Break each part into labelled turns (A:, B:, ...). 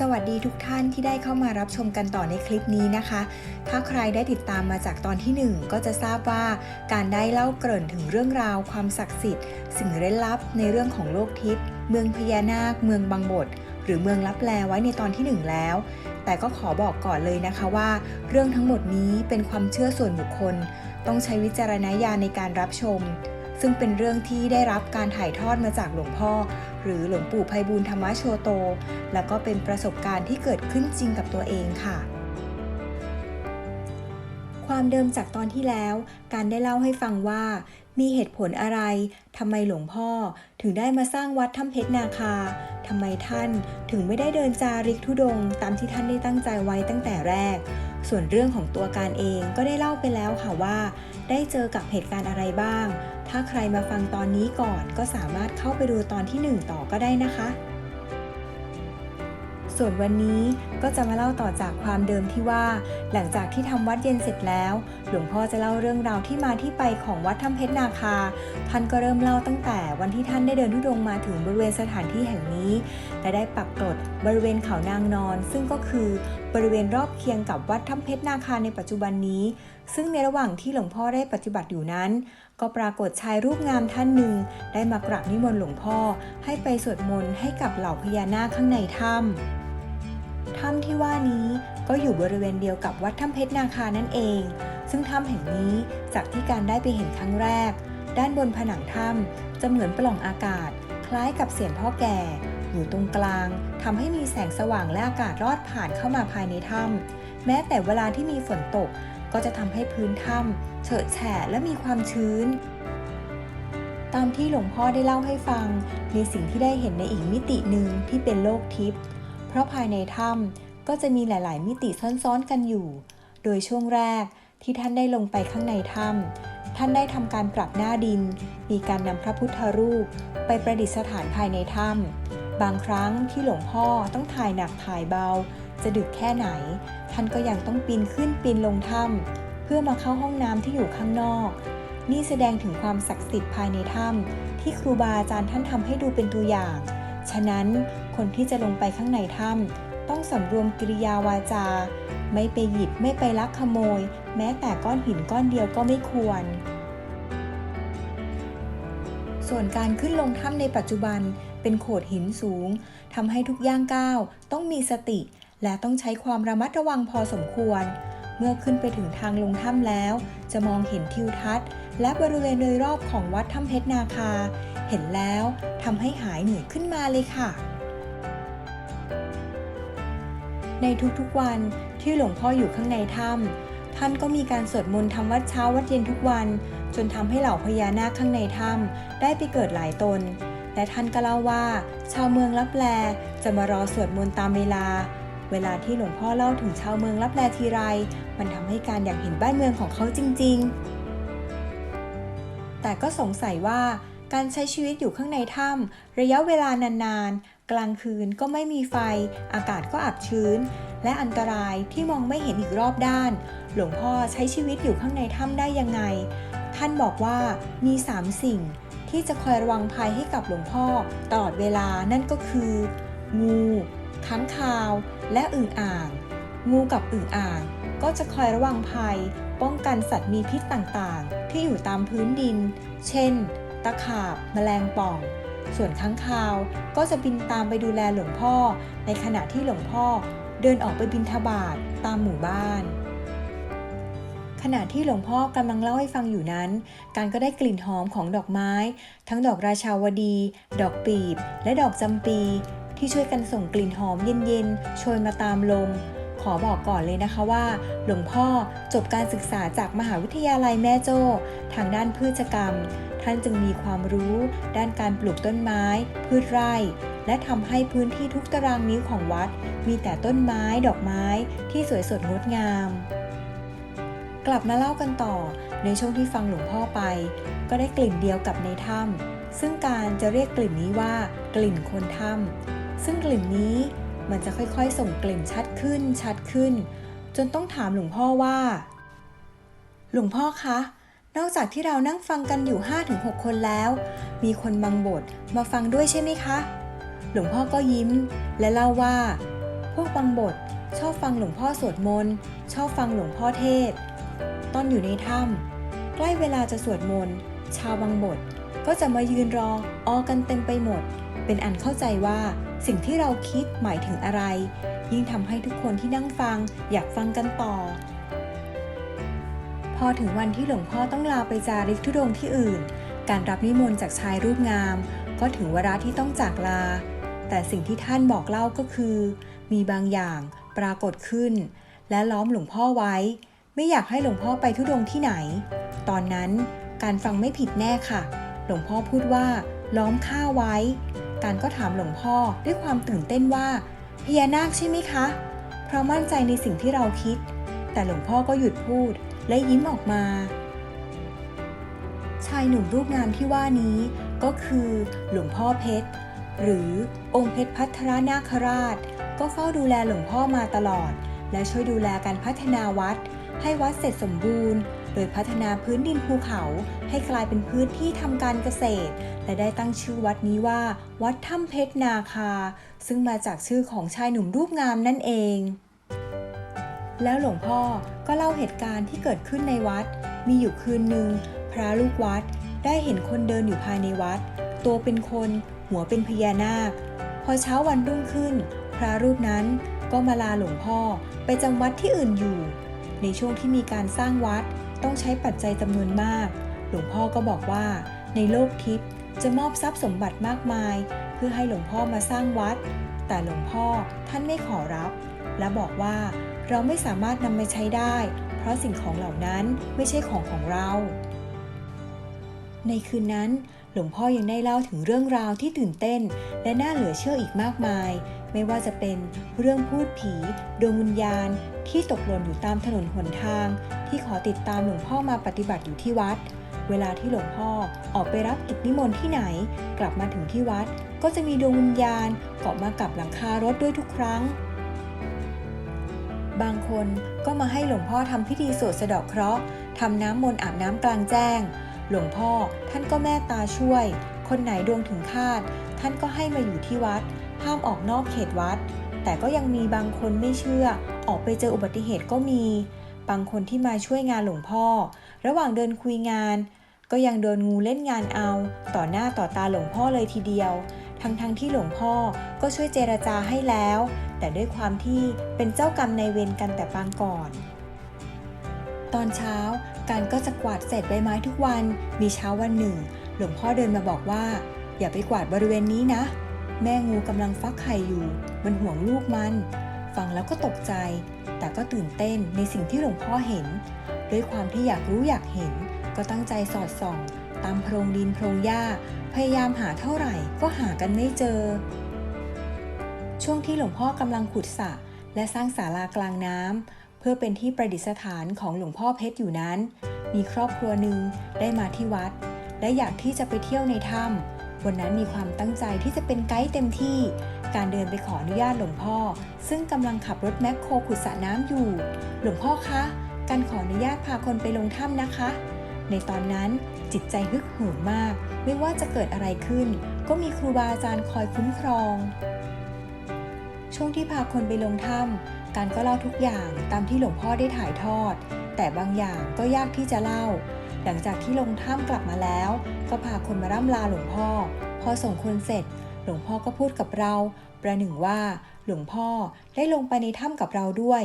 A: สวัสดีทุกท่านที่ได้เข้ามารับชมกันต่อในคลิปนี้นะคะ ถ้าใครได้ติดตามมาจากตอนที่ 1 ก็จะทราบว่าการได้เล่าเกริ่นถึงเรื่องราว ความศักดิ์สิทธิ์ สิ่งเร้นลับในเรื่องของโลกทิพย์เมืองพญานาค เมืองบางบท หรือเมืองลับแลไว้ในตอนที่ 1 แล้ว แต่ก็ขอบอกก่อนเลยนะคะว่า เรื่องทั้งหมดนี้เป็นความเชื่อส่วนบุคคล ต้องใช้วิจารณญาณในการรับชม ซึ่งเป็นเรื่องที่ได้รับการถ่ายทอดมาจากหลวงพ่อ หรือหลวงปู่ไพบูลธรรมโชโต แล้วก็เป็นประสบการณ์ที่เกิดขึ้นจริงกับตัวเองค่ะ ความเดิมจากตอนที่แล้ว การได้เล่าให้ฟังว่า มีเหตุผลอะไรทำไมหลวงพ่อถึงได้มาสร้างวัดถ้ำเพชรนาคาทำไมท่านถึงไม่ได้เดินจาริกทุดง ตามที่ท่านได้ตั้งใจไว้ตั้งแต่แรก ส่วนเรื่องของตัวการเองก็ได้เล่าไปแล้วค่ะว่า ได้เจอกับเหตุการณ์อะไรบ้าง ถ้าใครมาฟังตอนนี้ก่อนก็สามารถเข้าไปดูตอนที่ 1 ต่อก็ได้นะคะ ส่วนวันนี้ก็จะมาเล่าต่อจากความเดิมที่ว่า หลังจากที่ทำวัดเย็นเสร็จแล้ว หลวงพ่อจะเล่าเรื่องราวที่มาที่ไปของวัดถ้ำเพชรนาคา ท่านก็เริ่มเล่าตั้งแต่วันที่ท่านได้เดินทุดงมาถึงบริเวณสถานที่แห่งนี้ และได้ปักกรดบริเวณเขานางนอน ซึ่งก็คือ บริเวณรอบเคียงกับวัดถ้ำเพชรนาคาในปัจจุบันนี้ ซึ่งในระหว่างที่หลวงพ่อได้ปฏิบัติอยู่นั้น ก็ปรากฏชายรูปงามท่านหนึ่ง ได้มากราบนิมนต์หลวงพ่อ ให้ไปสวดมนต์ให้กับเหล่าพญานาคข้างในถ้ำถ้ำที่ว่านี้ก็อยู่บริเวณเดียวกับวัดถ้ำเพชรนาคานั่นเอง ซึ่งถ้ำแห่งนี้จากที่การได้ไปเห็นครั้งแรก ด้านบนผนังถ้ำจะเหมือนปล่องอากาศ คล้ายกับเสียงพ่อแก่ อยู่ตรงกลางทำให้มีแสงสว่างและอากาศรอดผ่านเข้ามาภายในถ้ำแม้แต่เวลาที่มีฝนตกก็จะทำให้พื้นถ้ำเฉอะแฉะและมีความชื้น ตามที่หลวงพ่อได้เล่าให้ฟัง มีสิ่งที่ได้เห็นในอีกมิติหนึ่งที่เป็นโลกทิพย์เพราะภายในถ้ำก็จะมีหลาย ๆ มิติซ้อนๆกันอยู่ โดยช่วงแรกที่ท่านได้ลงไปข้างในถ้ำท่านได้ทำการปรับหน้าดิน มีการนำพระพุทธรูป ไปประดิษฐานภายในถ้ำ บางครั้งที่หลวงพ่อต้องถ่ายหนักถ่ายเบา จะดึกแค่ไหน ท่านก็ยังต้องปีนขึ้นปีนลงถ้ำเพื่อมาเข้าห้องน้ำที่อยู่ข้างนอก นี่แสดงถึงความศักดิ์สิทธิ์ภายในถ้ำที่ครูบาอาจารย์ท่านทำให้ดูเป็นตัวอย่าง ฉะนั้นคนที่จะลงไปข้างในถ้ำต้องสำรวมกิริยาวาจา ไม่ไปหยิบไม่ไปลักขโมย แม้แต่ก้อนหินก้อนเดียวก็ไม่ควรส่วนการขึ้นลงถ้ำในปัจจุบัน เป็นโขดหินสูงทำให้ทุกย่างก้าวต้องมีสติ และต้องใช้ความระมัดระวังพอสมควร เมื่อขึ้นไปถึงทางลงถ้ำแล้ว จะมองเห็นทิวทัศน์ และบริเวณโดยรอบของวัดถ้ำเพชรนาคา เห็นแล้วทำให้หายเหนื่อยขึ้นมาเลยค่ะ ในทุกๆวันที่หลวงพ่ออยู่ข้างในถ้ำท่านก็มีการสวดมนต์ทำวัดเช้าวัดเย็นทุกวัน จนทำให้เหล่าพญานาคข้างในถ้ำได้ไปเกิดหลายตน และท่านก็เล่าว่า ชาวเมืองลับแลจะมารอสวดมนต์ตามเวลา เวลาที่หลวงพ่อเล่าถึงชาวเมืองลับแลทีไร มันทำให้การอยากเห็นบ้านเมืองของเขาจริง ๆ แต่ก็สงสัยว่าการใช้ชีวิตอยู่ข้างในถ้ำระยะเวลานานๆ กลางคืนก็ไม่มีไฟ อากาศก็อับชื้น และอันตรายที่มองไม่เห็นอีกรอบด้าน หลวงพ่อใช้ชีวิตอยู่ข้างในถ้ำได้ยังไง ท่านบอกว่ามี 3 สิ่ง ที่จะคอยระวังภัยให้กับหลวงพ่อตลอดเวลานั่นก็คือ งูค้างคาว และอึ่งอ่าง งูกับอึ่งอ่าง ก็จะคอยระวังภัย ป้องกันสัตว์มีพิษต่างๆ ที่อยู่ตามพื้นดิน เช่น ตะขาบ แมลงป่อง ส่วนค้างคาวก็จะบินตามไปดูแลหลวงพ่อ ในขณะที่หลวงพ่อเดินออกไปบินทบาทตามหมู่บ้าน ขณะที่หลวงพ่อกำลังเล่าให้ฟังอยู่นั้น การก็ได้กลิ่นหอมของดอกไม้ ทั้งดอกราชาวดี ดอกปีบ และดอกจำปี ที่ช่วยกันส่งกลิ่นหอมเย็นๆโชยมาตามลม ขอบอกก่อนเลยนะคะว่า หลวงพ่อจบการศึกษาจากมหาวิทยาลัยแม่โจ้ทางด้านพืชกรรม ท่านจึงมีความรู้ ด้านการปลูกต้นไม้ พืชไร่และทำให้พื้นที่ทุกตารางนิ้วของวัด มีแต่ต้นไม้ดอกไม้ที่สวยสดงดงาม กลับมาเล่ากันต่อ ในช่วงที่ฟังหลวงพ่อไป ก็ได้กลิ่นเดียวกับในถ้ำซึ่งการจะเรียกกลิ่นนี้ว่ากลิ่นคนถ้ำซึ่งกลิ่นนี้มันจะค่อยๆ ส่งกลิ่นชัดขึ้นชัดขึ้น จนต้องถามหลวงพ่อว่า หลวงพ่อคะ นอกจากที่เรานั่งฟังกันอยู่ 5-6 คนแล้ว มีคนบางบทมาฟังด้วยใช่ไหมคะ หลวงพ่อก็ยิ้ม และเล่าว่า พวกบางบทชอบฟังหลวงพ่อสวดมนต์ชอบฟังหลวงพ่อเทศ ตอนอยู่ในถ้ำใกล้เวลาจะสวดมนต์ ชาวบางบทก็จะมายืนรอออกันเต็มไปหมด เป็นอันเข้าใจว่าสิ่งที่เราคิดหมายถึงอะไร ยิ่งทำให้ทุกคนที่นั่งฟังอยากฟังกันต่อ พอถึงวันที่หลวงพ่อต้องลาไปจาริกธุดงที่อื่น การรับนิมนต์จากชายรูปงาม ก็ถึงเวลาที่ต้องจากลา แต่สิ่งที่ท่านบอกเล่าก็คือ มีบางอย่างปรากฏขึ้น และล้อมหลวงพ่อไว้ ไม่อยากให้หลวงพ่อไปธุดงที่ไหน ตอนนั้นการฟังไม่ผิดแน่ค่ะ หลวงพ่อพูดว่า ล้อมข้าไว้ การก็ถามหลวงพ่อด้วยความตื่นเต้นว่าพญานาคใช่ไหมคะ เพราะมั่นใจในสิ่งที่เราคิด แต่หลวงพ่อก็หยุดพูดและยิ้มออกมา ชายหนุ่มรูปงามที่ว่านี้ก็คือหลวงพ่อเพชร หรือองค์เพชรพัทรนาคราช ก็เฝ้าดูแลหลวงพ่อมาตลอด และช่วยดูแลการพัฒนาวัด ให้วัดเสร็จสมบูรณ์ โดยพัฒนาพื้นดินภูเขาให้กลายเป็นพื้นที่ทำการเกษตร และได้ตั้งชื่อวัดนี้ว่า วัดถ้ำเพชรนาคา ซึ่งมาจากชื่อของชายหนุ่มรูปงามนั่นเอง แล้วหลวงพ่อก็เล่าเหตุการณ์ที่เกิดขึ้นในวัด มีอยู่คืนหนึ่งพระลูกวัดได้เห็นคนเดินอยู่ภายในวัด ตัวเป็นคนหัวเป็นพญานาค พอเช้าวันรุ่งขึ้น พระรูปนั้นก็มาลาหลวงพ่อไปจำวัดที่อื่นอยู่ ในช่วงที่มีการสร้างวัดต้องใช้ปัจจัยจำนวนมาก หลวงพ่อก็บอกว่า ในโลกทิพย์จะมอบทรัพย์สมบัติมากมาย เพื่อให้หลวงพ่อมาสร้างวัด แต่หลวงพ่อท่านไม่ขอรับ และบอกว่าเราไม่สามารถนำมาใช้ได้ เพราะสิ่งของเหล่านั้นไม่ใช่ของของเรา ในคืนนั้นหลวงพ่อยังได้เล่าถึงเรื่องราวที่ตื่นเต้น และน่าเหลือเชื่ออีกมากมาย ไม่ว่าจะเป็นเรื่องพูดผี ดวงวิญญาณ ที่ตกหล่นอยู่ตามถนนหนทาง ที่ขอติดตามหลวงพ่อมาปฏิบัติอยู่ที่วัด เวลาที่หลวงพ่อออกไปรับกิจนิมนต์ที่ไหน กลับมาถึงที่วัด ก็จะมีดวงวิญญาณเกาะมากับหลังคารถด้วยทุกครั้ง บางคนก็มาให้หลวงพ่อทำพิธีสวดสะเดาะเคราะห์ทำน้ำมนต์อาบน้ำกลางแจ้ง หลวงพ่อท่านก็แม่ตาช่วย คนไหนดวงถึงคาด ท่านก็ให้มาอยู่ที่วัด ห้ามออกนอกเขตวัด แต่ก็ยังมีบางคนไม่เชื่อ ออกไปเจออุบัติเหตุก็มี บางคนที่มาช่วยงานหลวงพ่อ ระหว่างเดินคุยงาน ก็ยังโดนงูเล่นงานเอา ต่อหน้าต่อตาหลวงพ่อเลยทีเดียว ทั้งๆทที่หลวงพ่อก็ช่วยเจรจาให้แล้ว แต่ด้วยความที่เป็นเจ้ากรรมในเวรกันแต่ปางก่อน ตอนเช้าการก็จะกวาดเศษใบไม้ทุกวัน มีเช้าวันหนึ่ง หลวงพ่อเดินมาบอกว่า อย่าไปกวาดบริเวณนี้นะ แม่งูกำลังฟักไข่อยู่ มันห่วงลูกมัน ฟังแล้วก็ตกใจ แต่ก็ตื่นเต้นในสิ่งที่หลวงพ่อเห็น ด้วยความที่อยากรู้อยากเห็น ก็ตั้งใจสอดส่อง ตามโพรงดินโพรงหญ้า พยายามหาเท่าไหร่ก็หากันไม่เจอ ช่วงที่หลวงพ่อกำลังขุดสระและสร้างศาลากลางน้ำเพื่อเป็นที่ประดิษฐานของหลวงพ่อเพชรอยู่นั้น มีครอบครัวหนึ่งได้มาที่วัด และอยากที่จะไปเที่ยวในถ้ำ วันนั้นมีความตั้งใจที่จะเป็นไกด์เต็มที่ การเดินไปขออนุญาตหลวงพ่อ ซึ่งกำลังขับรถแมคโครขุดสระน้ำอยู่ หลวงพ่อคะ การขออนุญาตพาคนไปลงถ้ำนะคะ ในตอนนั้นจิตใจฮึกเหิมมาก ไม่ว่าจะเกิดอะไรขึ้น ก็มีครูบาอาจารย์คอยคุ้มครอง ช่วงที่พาคนไปลงถ้ำการก็เล่าทุกอย่างตามที่หลวงพ่อได้ถ่ายทอด แต่บางอย่างก็ยากที่จะเล่า หลังจากที่ลงถ้ำกลับมาแล้ว ก็พาคนมาร่ำลาหลวงพ่อ พอส่งคนเสร็จ หลวงพ่อก็พูดกับเรา ประหนึ่งว่า หลวงพ่อได้ลงไปในถ้ำกับเราด้วย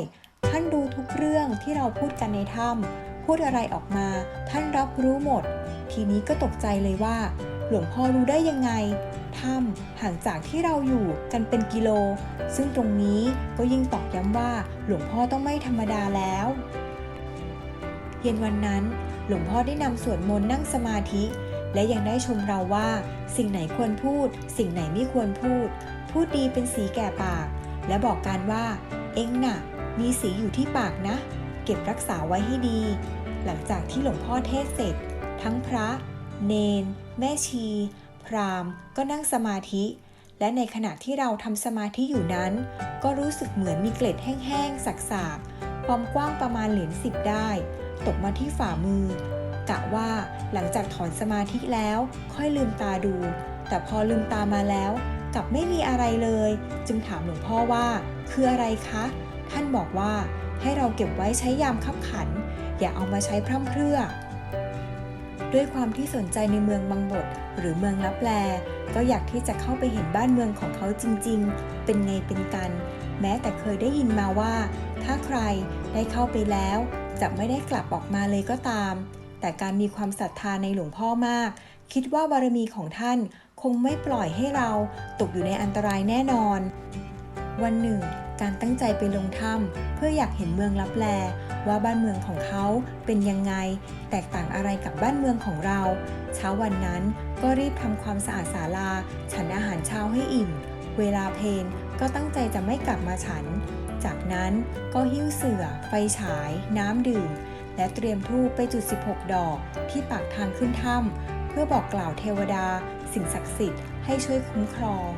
A: ท่านดูทุกเรื่องที่เราพูดกันในถ้ำพูดอะไรออกมา ท่านรับรู้หมด ทีนี้ก็ตกใจเลยว่า หลวงพ่อรู้ได้ยังไงถ้ำห่างจากที่เราอยู่กันเป็นกิโล ซึ่งตรงนี้ก็ยิ่งตอกย้ำว่าหลวงพ่อต้องไม่ธรรมดาแล้ว เย็นวันนั้น หลวงพ่อได้นำสวดมนต์นั่งสมาธิ และยังได้ชมเราว่า สิ่งไหนควรพูด สิ่งไหนไม่ควรพูด พูดดีเป็นสีแก่ปาก และบอกการว่า เอ็งน่ะ มีสีอยู่ที่ปากนะ เก็บรักษาไว้ให้ดี หลังจากที่หลวงพ่อเทศเสร็จ ทั้งพระ เนน แม่ชี พราหมณ์ ก็นั่งสมาธิ และในขณะที่เราทำสมาธิอยู่นั้น ก็รู้สึกเหมือนมีเกล็ดแห้งๆสักๆความกว้างประมาณเหรียญสิบได้ ตกมาที่ฝ่ามือ กะว่าหลังจากถอนสมาธิแล้วค่อยลืมตาดู แต่พอลืมตามาแล้วกลับไม่มีอะไรเลย จึงถามหลวงพ่อว่า คืออะไรคะ ท่านบอกว่าให้เราเก็บไว้ใช้ยามคับขัน อย่าเอามาใช้พร่ำเพรื่อ ด้วยความที่สนใจในเมืองบางบทหรือเมืองลับแล ก็อยากที่จะเข้าไปเห็นบ้านเมืองของเขาจริงๆ เป็นไงเป็นกัน แม้แต่เคยได้ยินมาว่า ถ้าใครได้เข้าไปแล้วจะไม่ได้กลับออกมาเลยก็ตาม แต่การมีความศรัทธาในหลวงพ่อมาก คิดว่าบารมีของท่านคงไม่ปล่อยให้เราตกอยู่ในอันตรายแน่นอน วันหนึ่ง การตั้งใจไปลงถ้ำเพื่ออยากเห็นเมืองลับแล ว่าบ้านเมืองของเขาเป็นยังไง แตกต่างอะไรกับบ้านเมืองของเรา เช้าวันนั้นก็รีบทำความสะอาดศาลา ฉันอาหารเช้าให้อิ่ม เวลาเพลนก็ตั้งใจจะไม่กลับมาฉัน จากนั้นก็หิ้วเสื่อ ไฟฉาย น้ำดื่ม และเตรียมธูปไปจุด 16 ดอกที่ปากทางขึ้นถ้ำเพื่อบอกกล่าวเทวดา สิ่งศักดิ์สิทธิ์ให้ช่วยคุ้มครอง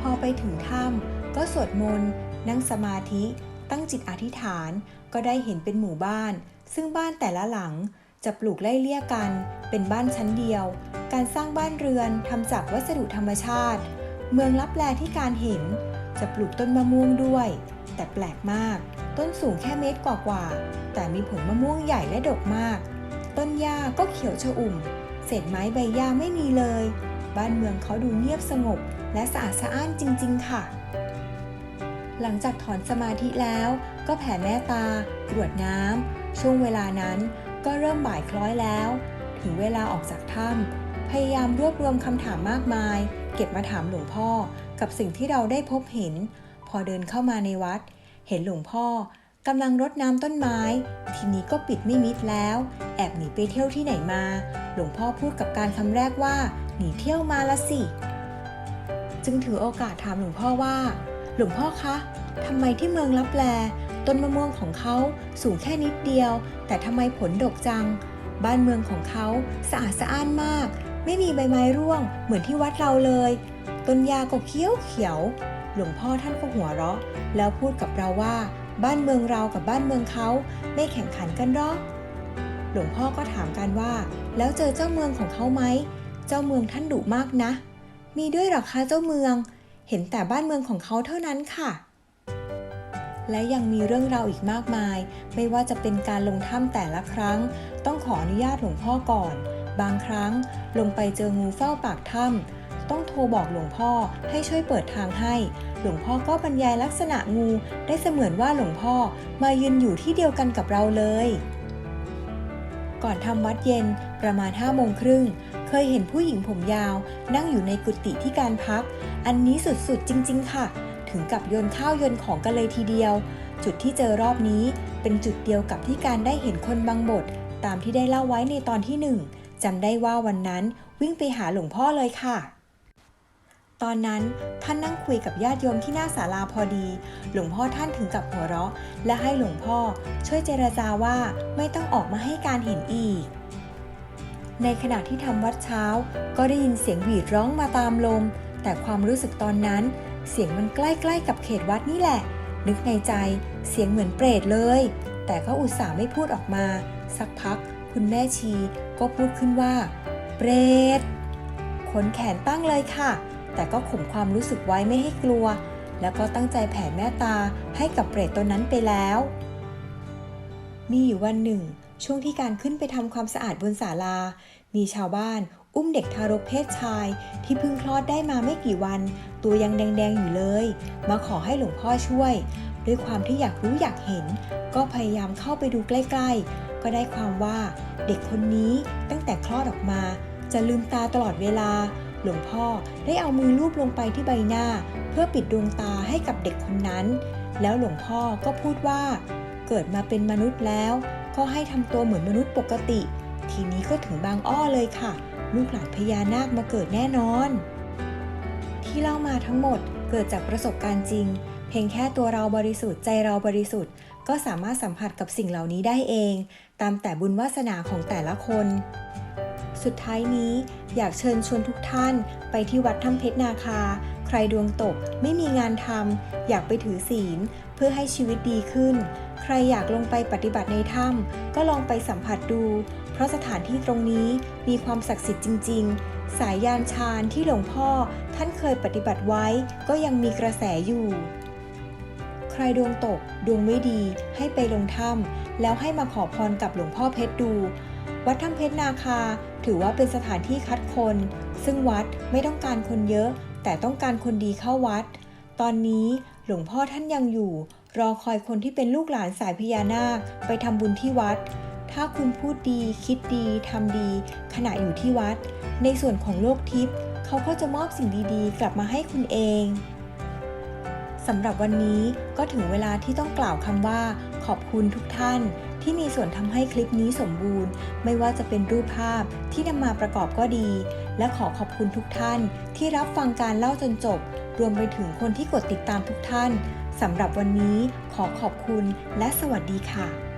A: พอไปถึงถ้ำก็สวดมนต์นั่งสมาธิตั้งจิตอธิษฐานก็ได้เห็นเป็นหมู่บ้าน ซึ่งบ้านแต่ละหลังจะปลูกไล่เลี่ยกัน เป็นบ้านชั้นเดียว การสร้างบ้านเรือนทำจากวัสดุธรรมชาติ เมืองลับแลที่การเห็น จะปลูกต้นมะม่วงด้วย แต่แปลกมาก ต้นสูงแค่เมตรกว่าๆ แต่มีผลมะม่วงใหญ่และดกมาก ต้นหญ้าก็เขียวชอุ่ม เศษไม้ใบหญ้าไม่มีเลย บ้านเมืองเขาดูเงียบสงบ และสะอาดสะอ้านจริง ๆ ค่ะ หลังจากถอนสมาธิแล้ว ก็แผ่แม่ตา กรวดน้ำ ช่วงเวลานั้นก็เริ่มบ่ายคล้อยแล้ว ถึงเวลาออกจากถ้ำพยายามรวบรวมคำถามมากมาย เก็บมาถามหลวงพ่อ กับสิ่งที่เราได้พบเห็น พอเดินเข้ามาในวัด เห็นหลวงพ่อกำลังรดน้ำต้นไม้ ทีนี้ก็ปิดไม่มิดแล้ว แอบหนีไปเที่ยวที่ไหนมา หลวงพ่อพูดกับการคำแรกว่า หนีเที่ยวมาละสิ จึงถือโอกาสถามหลวงพ่อว่า หลวงพ่อคะทำไมที่เมืองลับแลต้นมะม่วงของเขาสูงแค่นิดเดียว แต่ทำไมผลดกจัง บ้านเมืองของเขาสะอาดสะอ้านมาก ไม่มีใบไม้ร่วงเหมือนที่วัดเราเลย ต้นยาก็เขียวเขียว หลวงพ่อท่านก็หัวเราะ แล้วพูดกับเราว่า บ้านเมืองเรากับบ้านเมืองเขาไม่แข่งขันกันหรอก หลวงพ่อก็ถามกันว่า แล้วเจอเจ้าเมืองของเขาไหม เจ้าเมืองท่านดุมากนะ มีด้วยหรอคะเจ้าเมือง เห็นแต่บ้านเมืองของเขาเท่านั้นค่ะและยังมีเรื่องราวอีกมากมาย ไม่ว่าจะเป็นการลงถ้ำแต่ละครั้ง ต้องขออนุญาตหลวงพ่อก่อน บางครั้งลงไปเจองูเฝ้าปากถ้ำ ต้องโทรบอกหลวงพ่อให้ช่วยเปิดทางให้ หลวงพ่อก็บรรยายลักษณะงูได้เสมือนว่าหลวงพ่อมายืนอยู่ที่เดียวกันกับเราเลย ก่อนทำวัดเย็นประมาณ5้าโมงครึ่งเคยเห็นผู้หญิงผมยาว นั่งอยู่ในกุฏิที่การพัก อันนี้สุดๆจริง ๆ ค่ะ ถึงกับโยนข้าวโยนของกันเลยทีเดียว จุดที่เจอรอบนี้เป็นจุดเดียวกับที่การได้เห็นคนบางบท ตามที่ได้เล่าไว้ในตอนที่หนึ่งจำได้ว่าวันนั้นวิ่งไปหาหลวงพ่อเลยค่ะ ตอนนั้นท่านนั่งคุยกับญาติโยมที่หน้าศาลาพอดี หลวงพ่อท่านถึงกับหัวเราะ และให้หลวงพ่อช่วยเจรจาว่าไม่ต้องออกมาให้การเห็นอีก ในขณะที่ทำวัดเช้า ก็ได้ยินเสียงหวีดร้องมาตามลม แต่ความรู้สึกตอนนั้น เสียงมันใกล้ๆกับเขตวัดนี่แหละ นึกในใจเสียงเหมือนเปรตเลย แต่ก็อุตส่าห์ไม่พูดออกมา สักพัก คุณแม่ชีก็พูดขึ้นว่า เปรตขนแขนตั้งเลยค่ะ แต่ก็ข่มความรู้สึกไว้ไม่ให้กลัว แล้วก็ตั้งใจแผ่แม่ตาให้กับเปรตตนนั้นไปแล้ว มีอยู่วันหนึ่ง ช่วงที่การขึ้นไปทำความสะอาดบนศาลา มีชาวบ้าน อุ้มเด็กทารกเพศชาย ที่เพิ่งคลอดได้มาไม่กี่วัน ตัวยังแดงๆอยู่เลย มาขอให้หลวงพ่อช่วย ด้วยความที่อยากรู้อยากเห็น ก็พยายามเข้าไปดูใกล้ๆ ก็ได้ความว่าเด็กคนนี้ตั้งแต่คลอดออกมา จะลืมตาตลอดเวลา หลวงพ่อได้เอามือลูบลงไปที่ใบหน้า เพื่อปิดดวงตาให้กับเด็กคนนั้น แล้วหลวงพ่อก็พูดว่า เกิดมาเป็นมนุษย์แล้ว ก็ให้ทำตัวเหมือนมนุษย์ปกติ ทีนี้ก็ถึงบางอ้อเลยค่ะ ลูกหลานพญานาคมาเกิดแน่นอน ที่เล่ามาทั้งหมดเกิดจากประสบการณ์จริง เพียงแค่ตัวเราบริสุทธิ์ใจเราบริสุทธิ์ ก็สามารถสัมผัสกับสิ่งเหล่านี้ได้เอง ตามแต่บุญวาสนาของแต่ละคน สุดท้ายนี้อยากเชิญชวนทุกท่านไปที่วัดถ้ำเพชรนาคา ใครดวงตกไม่มีงานทำอยากไปถือศีล เพื่อให้ชีวิตดีขึ้น ใครอยากลงไปปฏิบัติในถ้ำก็ลองไปสัมผัสดู เพราะสถานที่ตรงนี้มีความศักดิ์สิทธิ์จริง ๆ สายยานชาญที่หลวงพ่อท่านเคยปฏิบัติไว้ก็ยังมีกระแสอยู่ใครดวงตกดวงไม่ดีให้ไปลงถ้ำแล้วให้มาขอพรกับหลวงพ่อเพชรดู วัดถ้ำเพชรนาคา ถือว่าเป็นสถานที่คัดคน ซึ่งวัดไม่ต้องการคนเยอะ แต่ต้องการคนดีเข้าวัด ตอนนี้หลวงพ่อท่านยังอยู่ รอคอยคนที่เป็นลูกหลานสายพญานาค ไปทำบุญที่วัด ถ้าคุณพูดดี คิดดีทำดี ขณะอยู่ที่วัด ในส่วนของโลกทิพย์เขาก็จะมอบสิ่งดีๆ กลับมาให้คุณเองสำหรับวันนี้ก็ถึงเวลาที่ต้องกล่าวคำว่า ขอบคุณทุกท่าน ที่มีส่วนทำให้คลิปนี้สมบูรณ์ ไม่ว่าจะเป็นรูปภาพที่นำมาประกอบก็ดี และขอขอบคุณทุกท่าน ที่รับฟังการเล่าจนจบ รวมไปถึงคนที่กดติดตามทุกท่านสำหรับวันนี้ขอขอบคุณและสวัสดีค่ะ